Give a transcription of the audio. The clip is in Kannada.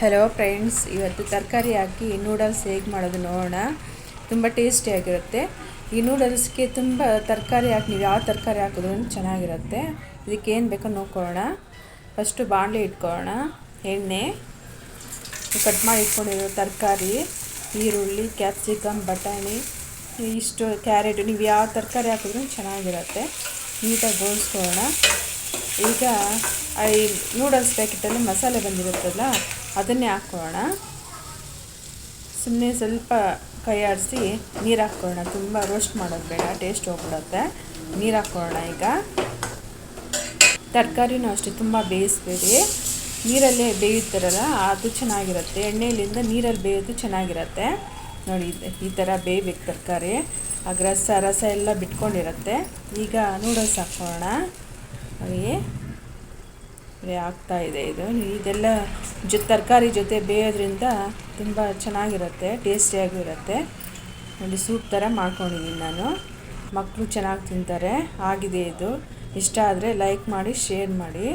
ಹಲೋ ಫ್ರೆಂಡ್ಸ್ ಇವತ್ತು ತರಕಾರಿ ಹಾಕಿ ನೂಡಲ್ಸ್ ಹೇಗೆ ಮಾಡೋದು ನೋಡೋಣ. ತುಂಬ ಟೇಸ್ಟಿಯಾಗಿರುತ್ತೆ ಈ ನೂಡಲ್ಸ್ಗೆ ತುಂಬ ತರಕಾರಿ ಹಾಕಿ, ನೀವು ಯಾವ ತರಕಾರಿ ಹಾಕಿದ್ರೂ ಚೆನ್ನಾಗಿರುತ್ತೆ. ಇದಕ್ಕೆ ಏನು ಬೇಕೋ ನೋಡ್ಕೊಳ್ಳೋಣ. ಫಸ್ಟು ಬಾಣಲೆ ಇಟ್ಕೊಳ್ಳೋಣ. ಎಣ್ಣೆ. ಕಟ್ ಮಾಡಿ ಇಟ್ಕೊಂಡಿರೋ ತರಕಾರಿ. ಈರುಳ್ಳಿ ಕ್ಯಾಪ್ಸಿಕಮ್ ಬಟಾಣಿ. ಇಷ್ಟು ಕ್ಯಾರೆಟು ನೀವು ಯಾವ ತರಕಾರಿ ಹಾಕಿದ್ರೂ ಚೆನ್ನಾಗಿರುತ್ತೆ. ನೀಟಾಗಿ ಗೋಳಿಸ್ಕೊಳ್ಳೋಣ ಈಗ ಈ ನೂಡಲ್ಸ್ ಪ್ಯಾಕೆಟಲ್ಲಿ ಮಸಾಲೆ ಬಂದಿರುತ್ತಲ್ಲ ಅದನ್ನೇ ಹಾಕ್ಕೊಳ್ಳೋಣ. ಸುಮ್ಮನೆ ಸ್ವಲ್ಪ ಕೈ ಆಡಿಸಿ ನೀರು ಹಾಕ್ಕೊಳ್ಳೋಣ. ತುಂಬ ರೋಸ್ಟ್ ಮಾಡೋದು ಬೇಡ ಟೇಸ್ಟ್ ಹೋಗ್ಬಿಡುತ್ತೆ. ನೀರು ಹಾಕ್ಕೊಳ್ಳೋಣ ಈಗ. ತರಕಾರಿನೂ ಅಷ್ಟೇ, ತುಂಬ ಬೇಯಿಸ್ಬೇಡಿ. ನೀರಲ್ಲೇ ಬೇಯುತ್ತಾರಲ್ಲ, ಅದು ಚೆನ್ನಾಗಿರುತ್ತೆ. ಎಣ್ಣೆಯಿಂದ ನೀರಲ್ಲಿ ಬೇಯೋದು ಚೆನ್ನಾಗಿರುತ್ತೆ. ನೋಡಿ, ಈ ಥರ ಬೇಯಬೇಕು ತರಕಾರಿ. ಆಗ ರಸ ರಸ ಎಲ್ಲ ಬಿಟ್ಕೊಂಡಿರುತ್ತೆ. ಈಗ ನೂಡಲ್ಸ್ ಹಾಕ್ಕೊಳ್ಳೋಣ. ನೋಡಿ, ಆಗ್ತಾ ಇದೆ ಇದು. ಇದೆಲ್ಲ ಜೊ ತರಕಾರಿ ಜೊತೆ ಬೇಯೋದ್ರಿಂದ ತುಂಬ ಚೆನ್ನಾಗಿರುತ್ತೆ ಟೇಸ್ಟಿಯಾಗೂ ಇರುತ್ತೆ ನೋಡಿ ಸೂಪ್ ಥರ ಮಾಡ್ಕೊಂಡಿದ್ದೀನಿ ನಾನು. ಮಕ್ಕಳು ಚೆನ್ನಾಗಿ ತಿಂತಾರೆ, ಆಗಿದೆ ಇದು. ಇಷ್ಟ ಆದರೆ ಲೈಕ್ ಮಾಡಿ ಶೇರ್ ಮಾಡಿ.